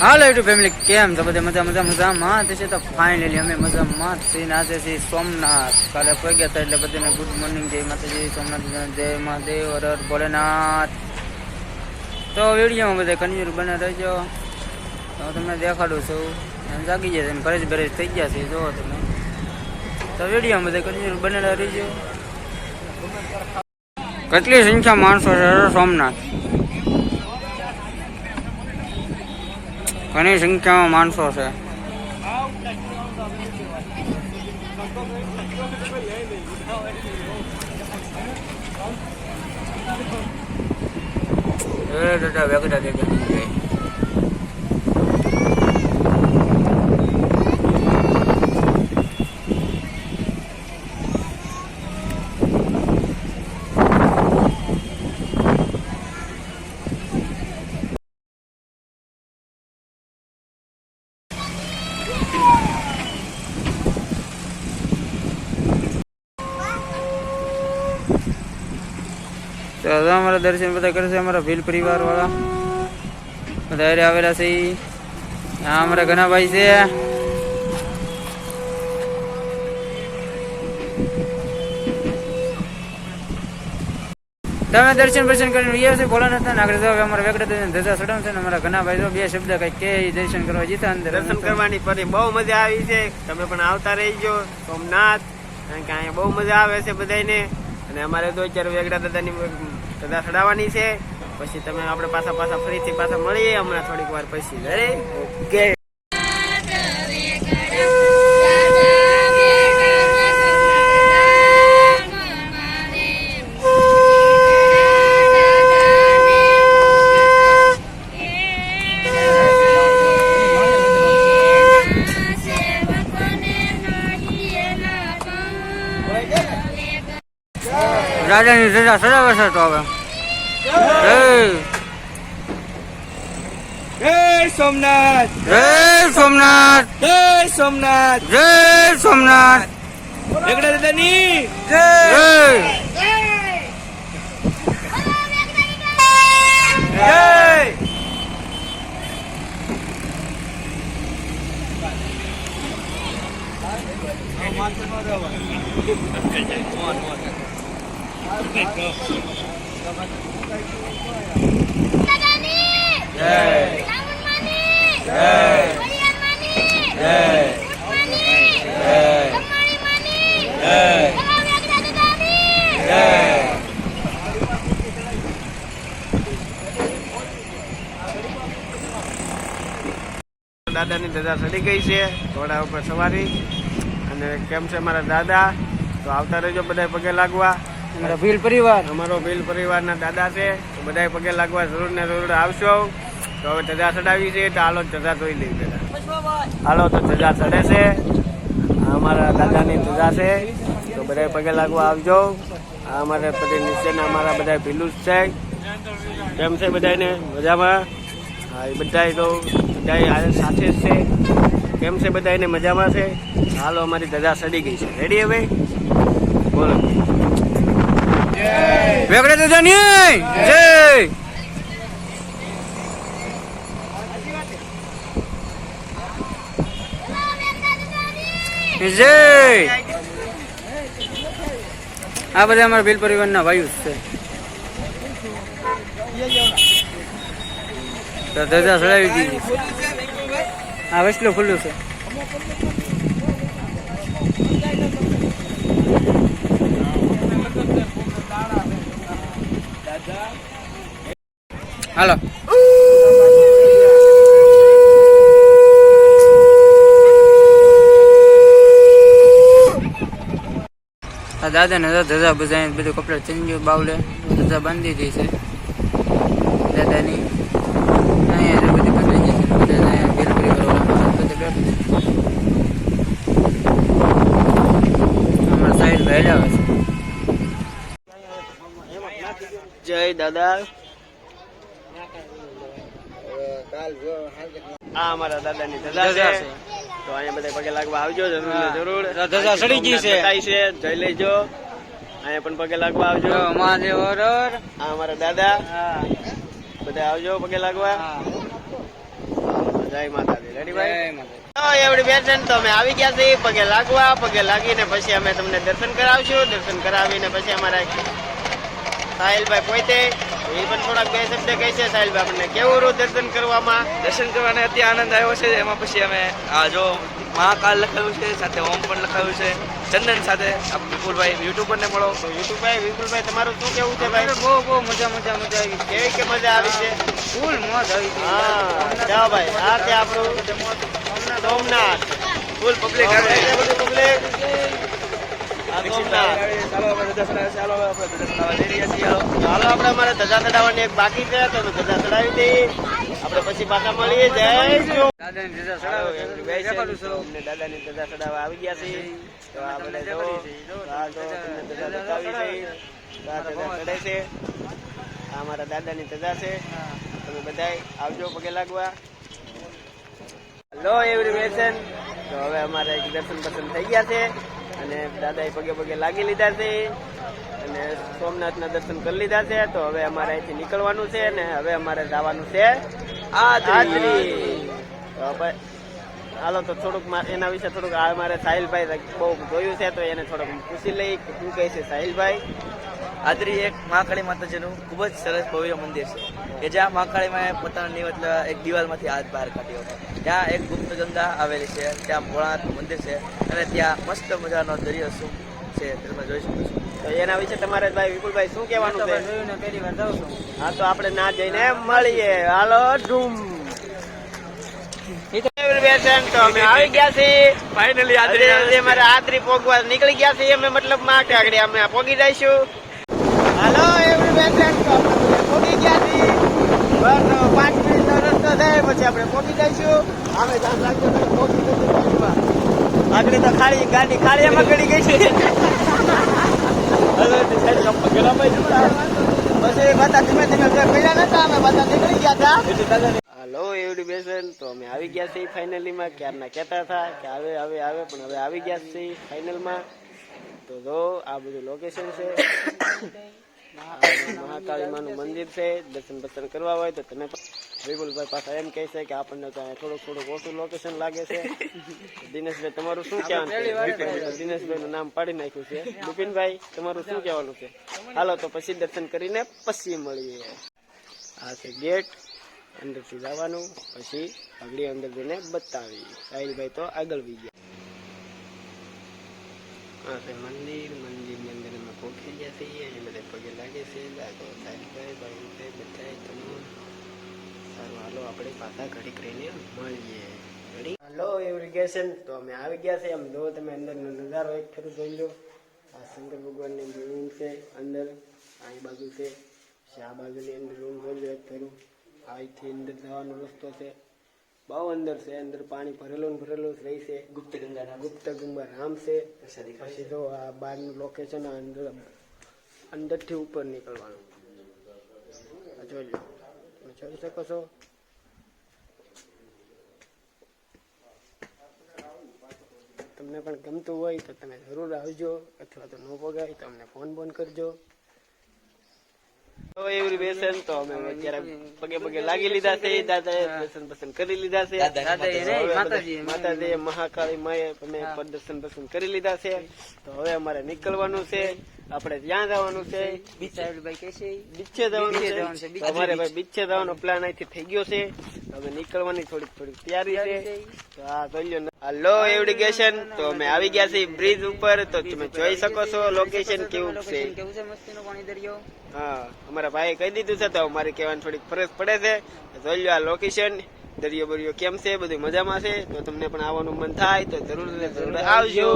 હાલો YouTube family કેમ તો બધે મજા મજા, મજામાં? તે છે તો ફાઇનલી અમે મજામાં છીએ આજે છે સોમનાથ. કાલે પગ્યા હતા એટલે બધાને ગુડ મોર્નિંગ જય માતાજી, સોમનાથ, જય મહાદેવ હર ભોલેનાથ. તો વિડીયોમાં બધા કન્યુર બને રહેજો. હું તમને દેખાડું છું. એમ જાગી જાય છે ભરેજ ભરેજ થઈ ગયા છે જોવો તમે. તો વિડીયોમાં બધા કન્યુર બને રહીજો. કેટલી સંખ્યા માણસો છે સોમનાથ? ઘણી સંખ્યામાં માણસો છે. દાદા વેગડા દેખે તો હવે અમારા દર્શન બધા કરશે, અમારા ભીલ પરિવાર વાળા બધા હારે આવેલા છે ઈ. આ અમારા ઘણા ભાઈ છે. તમે દર્શન દર્શન કરીને રહ્યા છે ભોળાનાથ ના આગળ જાવ અમારા વેગડા દર્શન ધજા સડમ છે ને અમારા ઘણા ભાઈ જો, બે શબ્દ કઈ કે ઈ દર્શન કરવા જીતા અંદર. દર્શન કરવાની ફરી બહુ મજા આવી છે. તમે પણ આવતા રહીજો, સોમનાથ. કારણ કે અહીંયા બહુ મજા આવે છે બધાને અને અમારે તો અત્યારે વેગડા દાદાની દાદા ચડાવવાની છે. પછી તમે આપણે પાછા પાછા ફરીથી પાછા મળીએ હમણાં થોડીક વાર પછી. ઓકે રાજાની ધજા સડાવે છે તો હવે જય જય સોમનાથ જય સોમનાથ જય સોમનાથ જય સોમનાથ વેગડા દાદાની જય જય દાદાની ધજા ચડી ગઈ છે ઘોડા ઉપર સવારી. અને કેમ છે મારા દાદા? તો આવતા રહેજો બધા પગે લાગવા. અમારા ભીલ પરિવાર. અમારો ભીલ પરિવારના દાદા છે તો બધા પગે લાગવા જરૂર ને જરૂર આવશો. તો હવે ધજા ચડાવી છે તો હાલો ધજા ધોઈ લઈ પેલા હાલો તો ધજા ચડે છે. આ અમારા દાદાની ધજા છે તો બધા પગે લાગવા આવજો. આ અમારે પછી નીચેના અમારા બધા ભીલું છે. કેમ છે બધાને મજામાં? હા એ બધા તો બધા સાથે જ છે. કેમ છે બધા એને મજામાં છે? હાલો, અમારી ધજા સડી ગઈ છે. રેડી હવે? બોલો. વેગડા નહીં જય! જય! આ બધા અમારા ભીલ પરિવારના ભાઈઓ છે. તો ધજા ચડાવી દીધી. હા વસલો ખુલ્લું છે. હાલો. દાદા ને ધજા બજાય બધું કપડા ચેન્જ બાવલે. ધજા બાંધી દીધી છે. દાદાની અહીંયા જો બધી બંધાઈ ગઈ છે બધા અહીંયા ભેલ ભેલ કરવા બધે બેઠું છે અમારા સાઈડ ભાઈ આવે છે જય દાદા. આ અમારા દાદાની ધજા છે. તો અહીંયા બધા પગે લાગવા આવજો જરૂર ધજા સડી ગઈ છે. છે. જઈ લેજો. અહીંયા પણ પગે લાગવા આવજો. મહાદેવ. આ અમારા દાદા. બધા આવજો પગે લાગવા. જય માતાજી. રેડી ભાઈ? એવડી બેસન તો અમે આવી ગયા છીએ. પગે લાગવા પગે લાગીને પછી અમે તમને દર્શન કરાવશું. દર્શન કરાવીને પછી અમારા સાહિલભાઈ પોતે એ પણ થોડાક બે શબ્દ કહે છે સાહિલભાઈ આપણને. કેવું રહ્યું દર્શન કરવામાં? દર્શન કરવાને અતિ આનંદ આવ્યો છે એમાં પછી અમે આ જો મહાકાલ લખાયું છે સાથે ઓમ પણ લખાયું છે ચંદન સાથે આ વિપુલભાઈ યુટ્યુબરને મળો. તો યુટ્યુબભાઈ વિપુલભાઈ તમારું શું કેવું છે ભાઈ? બહુ બહુ મજા મજા મજા આવી કેવી કે મજા આવી છે? ફૂલ મોજ આવી છે હા જાઓ ભાઈ આ તે આપણું સોમનાથ. ફૂલ પબ્લિક આવે બધું public. આ સોમનાથ ચાલો આપણે અમારે ધજા છે બધા તમે બધાય આવજો પગે લાગવા હેલો એવરીવેશન તો હવે અમારે દર્શન પસંદ થઈ ગયા છે. અને દાદાએ પગે પગે લાગી લીધા છે. અને સોમનાથના દર્શન કરી લીધા છે. તો હવે અમારે અહીંથી નીકળવાનું છે અને હવે અમારે જવાનું છે હાલો તો થોડુંક એના વિશે થોડુંક મારે સાહિલભાઈ બહુ જોયું છે તો એને થોડુંક પૂછી લઈ કે શું કહે છે સાહિલભાઈ? આદરી એક મહાકાળી માતાજીનું ખૂબ જ સરસ ભવ્ય મંદિર છે. કે જ્યાં મહાકાળીમાં પોતાની મતલબ એક દિવાલમાંથી હાથ બહાર કાઢ્યો ત્યાં એક ગુપ્ત ગંગા આવેલી છે ત્યાં ભોળાનાથનું મંદિર છે અને ત્યાં મસ્ત મજાનો દરિયો શું છે તમે જોઈ શકો છો. તો એના વિશે તમારે ભાઈ વિપુલભાઈ શું કહેવાનું છે? જોયું ને પહેલી વાર જાઉં છું. હા તો આપણે ના જઈને મળીએ. હાલો ધૂમ તો અમે આવી ગયા છીએ. ફાઇનલી આદરી આદરી અમારે આદરી પોગવા નીકળી ગયા છીએ. અમે મતલબમાં કે આગળ અમે પોગી જઈશું. હાલો એવરીવેન પોગી ગયા છીએ. બસ પાંચ મિનિટનો રસ્તો થાય પછી આપણે પોગી જઈશું. અમે ધ્યાન રાખજો તમે પોગી જજો આગળ તો ખાલી ગાડી ખાલી એમાં ગળી ગઈ છે. હાલો એવડી બેસન તો. અમે આવી ગયા છીએ ફાઇનલીમાં. ક્યારના કહેતા હતા કે આવે આવે આવે પણ હવે આવી ગયા છીએ ફાઇનલમાં. તો જો આ બધું લોકેશન છે. મહાકાળી માનું મંદિર છે દર્શન બર્શન કરવા હોય તો તમે વિપુલભાઈ પાછા એમ કહે છે કે આપણને તો થોડુંક થોડુંક ઓછું લોકેશન લાગે છે. દિનેશભાઈ તમારું શું કહેવાનું દિનેશભાઈ નું નામ પાડી નાખ્યું છે. બિપિનભાઈ તમારું શું કહેવાનું છે? હાલો તો પછી દર્શન કરીને પછી મળીએ. આ છે ગેટ અંદરથી જવાનું પછી પગડી અંદર જઈને બતાવી સાહિલભાઈ તો આગળ વી ગયા. આ છે મંદિર મંદિરની અંદર બધા પગે લાગે છે દાદો સાહિલભાઈ ભાઈ બધા તમે સારું હાલો આપણે પાછા ઘડીક રહીને મળીએ ઘડી હાલો એવરીગેશન તો અમે આવી ગયા છે આમ જો તમે અંદરનો નજારો એક ફેરું જોઈ લો આ શંકર ભગવાનની રૂમ છે અંદર આ બાજુ છે આ બાજુની અંદર રૂમ જોઈ લો એક ફેરું અહીંથી અંદર જવાનો રસ્તો છે બહુ અંદર છે અંદર પાણી ભરેલું ને ભરેલું જ રહી છે. ગુપ્ત ગંગા ગુપ્ત ગુંબા રામ છે. પછી જો આ બહારનું લોકેશન અંદર અંદરથી ઉપર નીકળવાનું. જોજો તમે જોઈ શકો છો. તમને પણ ગમતું હોય તો તમે જરૂર આવજો અથવા તો ન પગાય તો અમને ફોન બોન કરજો. તો એવી બેસન તો અમે અત્યારે પગે પગે લાગી લીધા છે દાદા દર્શન બસન કરી લીધા છે. માતાજી. મહાકાળી માએ અમે દર્શન બસન કરી લીધા છે. તો હવે અમારે નીકળવાનું છે. આપણે ત્યાં જવાનું છે બીચે જવાનું છે. અમારે ભાઈ બીચે જવાનો પ્લાન અહીંથી થઈ ગયો છે. હવે નીકળવાની થોડીક થોડીક તૈયારી છે. તો આ જોઈ લો. એવડિગેશન તો અમે આવી ગયા છીએ બ્રિજ ઉપર. તો તમે જોઈ શકો છો લોકેશન કેવું છે. કેવું છે મસ્તીનો પાણી દરિયો. હા અમારા ભાઈએ કહી દીધું છે તો અમારે કહેવાની થોડીક ફરજ પડે છે. જોઈ લો આ લોકેશન દરિયો બરિયો કેમ છે? બધું મજામાં છે? તો તમને પણ આવવાનું મન થાય તો જરૂર જરૂર આવજો.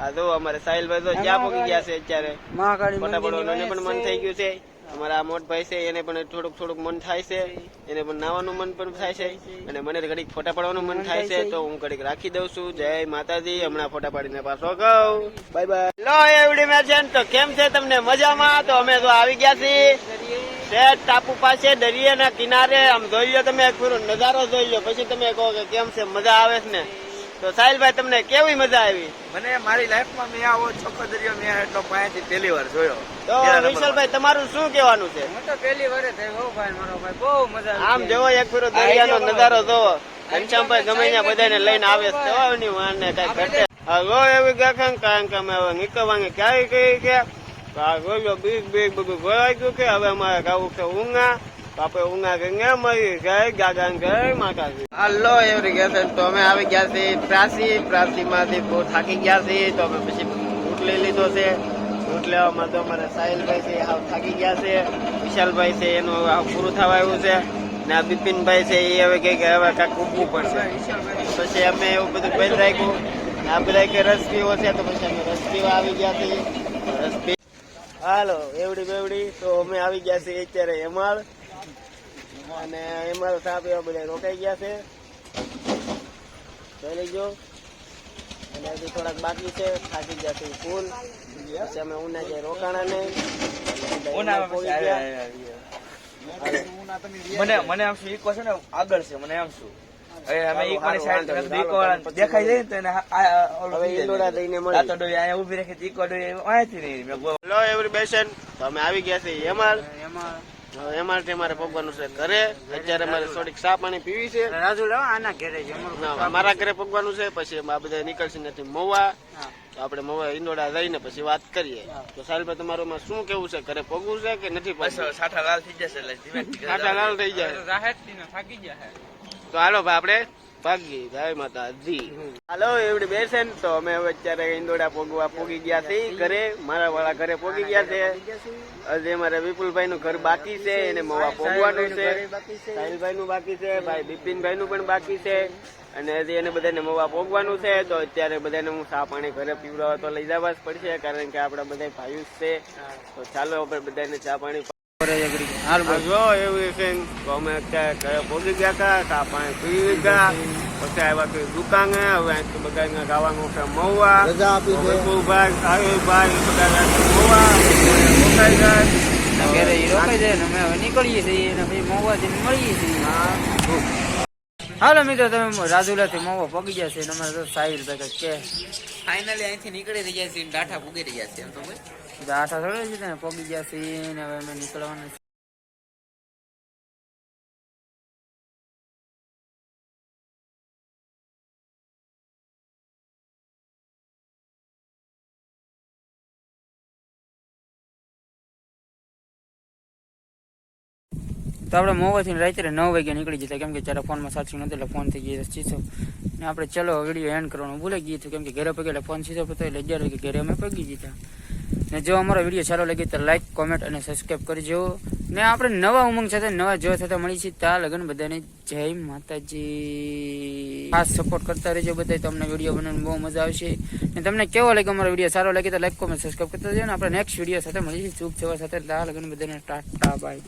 આ તો અમારે સાહિલભાઈ તો જ્યાં પહોંચી ગયા છે અત્યારે. પડવાનું એને પણ મન થઈ ગયું છે. અમારા આ મોટ ભાઈ છે એને પણ થોડુંક થોડુંક મન થાય છે. એને પણ નાવાનું મન પણ થાય છે. અને મને ઘડીક ફોટા પાડવાનું મન થાય છે તો હું ઘડીક રાખી દઉં છું. જય માતાજી. હમણાં ફોટા પાડીને પાછો કહું બાય બાય. લો એવડી મેચન તો કેમ છે તમને મજામાં? તો અમે તો આવી ગયા છીએ. શેઠ ટાપુ પાસે દરિયાના કિનારે. આમ જોઈ લો તમે એક નજારો જોઈ લો. પછી તમે કહો કે કેમ છે? મજા આવે છે ને? તો સાહિલભાઈ તમને કેવી મજા આવી? મને મારી લાઈફમાં મેં આવો ચોખ્ખો દરિયો મેં એટલો પાસેથી પહેલી વાર જોયો. તો વિશાલભાઈ તમારું શું કહેવાનું છે? હું તો પહેલી વાર થયો ભાઈ મારો ભાઈ બહુ મજા આમ જોવો એક ફેરો દરિયાનો નજારો જોવો. ઘનશ્યામભાઈ ગમે ત્યાં બધાને લઈને આવે છે વાન વાને કઈ ઘટે. હલો એવી ગાખન કારણ કે અમે હવે નીકળવાની ક્યારે કહી ગયા? ગોલ્યો આ બીક બીક બધું ભરાઈ ગયું કે હવે અમારે ગાવું કે ઊંઘા. આપણે ઊંઘા કરીને મરી જય ગાગા જય માતાજી? હલો એવરી ગેસન તો અમે આવી ગયા છીએ પ્રાસી પ્રાસીમાંથી બહુ થાકી ગયા છીએ, તો અમે પછી ફૂટ લઈ લીધો છે. ફૂટ લેવામાં તો અમારા સાહિલભાઈ છે, હાવ થાકી ગયા છે. વિશાલભાઈ છે, એનું હાવ પૂરું થવા આવ્યું છે. ને બિપિનભાઈ છે, એ હવે કઈ ગયા કાંઈક ઊભવું પડશે. પછી અમે એવું બધું બંધ રાખ્યું આ બધા કે રસ પીવો છે, તો પછી અમે રસ પીવા આવી ગયા છીએ. રસ પી હાલો, એવડી બેવડી. તો અમે આવી ગયા છીએ અત્યારે હેમાળ. અને એમાં સાહેબ એવા બધા રોકાઈ ગયા છે. જોઈ લેજો. અને હજી થોડાક બાકી છે. થાકી ગયા છે ફૂલ. પછી અમે ઉના રોકાણા ગયા. આવ્યા, મને મને આમ શું ઈકો છે ને આગળ છે મને આમ શું. અમે સાઈડ જાય ને તો એને હવે દઈને મળી. તો અહીંયા ઊભી રાખી ઈકો ડોહી અહીંયાથી નહીં હેલો એવરી બેસન તો અમે આવી ગયા છીએ હેમાળ એમાં અમારે પગવાનું છે ઘરે અત્યારે અમારે થોડીક ચા પાણી પીવી છે. રાજુ લેવા આના ઘરે મારા ઘરે પગવાનું છે પછી આ બધા નીકળશે નથી મોવા તો આપણે મોવા ઈંડોળા જઈને પછી વાત કરીએ. તો સાહેબ તમારું માં શું કેવું છે? ઘરે પગવું છે કે નથી પગવું સાઠા લાલ થઈ જશે કાંટા લાલ થઈ જાય. તો હાલો ભાઈ આપણે ભાગી જય માતાજી. હાલો એવડી બેસન તો અમે હવે અત્યારે ઇન્દોડા પોગવા પોગી ગયા છે ઘરે. મારા વાળા ઘરે પોગી ગયા છે. હજી અમારે વિપુલભાઈ નું ઘર બાકી છે એને મવા પોગવાનું છે. સાહિલભાઈ નું બાકી છે ભાઈ બિપિનભાઈ નું પણ બાકી છે. અને હજી એને બધાને મવા પોગવાનું છે તો અત્યારે બધાને હું સા પાણી ઘરે પીવડાવવા તો લઈ જવા જ પડશે કારણ કે આપણા બધા ભાઈઓ છે. તો ચાલો આપણે બધાને ચા પાણી જો એવું છે અમે અત્યારે ઘરે પહોંચી ગયા હતા ચા પાણી પી ગયા પછી આવ્યા તો દુકાને હવે અહીંથી બધા ગાવાનું છે મહુવા. વિપુલભાઈ સાહિલભાઈ બધા ગયા મહુવા. રોકાઈ જાય. ઘરે રોકાઈ જાય અમે હવે નીકળીએ છીએ ને પછી મોવાથી મળીએ છીએ. હાલો મિત્રો તમે રાજુલા થી મોવા પગી ગયા છે તમારે અમારે તો સાહીર ભાઈ કે ફાઇનલી અહીંથી નીકળી રહ્યા છે ડાઠા પૂગી રહ્યા છીએ એમ તો ભાઈ આઠા થોડે છે ને પગી ગયા છે ને હવે અમે નીકળવાના તો આપણે મોવાથી રાત્રે નવ વાગે નીકળી જતા કેમ કે જ્યારે ફોનમાં સાચું નથી, એટલે ફોન થઈ ગયો સીધો ને આપણે ચલો વીડિયો એન્ડ કરવાનું. ભૂલી ગયું હતું કેમ કે ઘરે પગે ફોન સીધો પતો એટલે અગિયાર વાગે ઘરે અમે પગી જતા ને જો અમારો વીડિયો સારો લાગે તો લાઈક કોમેન્ટ અને સબસ્ક્રાઈબ કરજો. ને આપણે નવા ઉમંગ સાથે, નવા જોવા સાથે મળી છીએ. ત્યાં લગન બધાને જય માતાજી. ખાસ સપોર્ટ કરતા રહેજો બધા તમને વીડિયો બનાવવાની બહુ મજા આવશે. ને તમને કેવો લાગે અમારો વીડિયો? સારો લાગે તો લાઈક કોમેન્ટ સબસ્ક્રાઈબ કરતા રહેજો. ને આપણે નેક્સ્ટ વીડિયો સાથે મળીશું ચૂપ જવા સાથે. તા લગન બધાને ટાટા બાય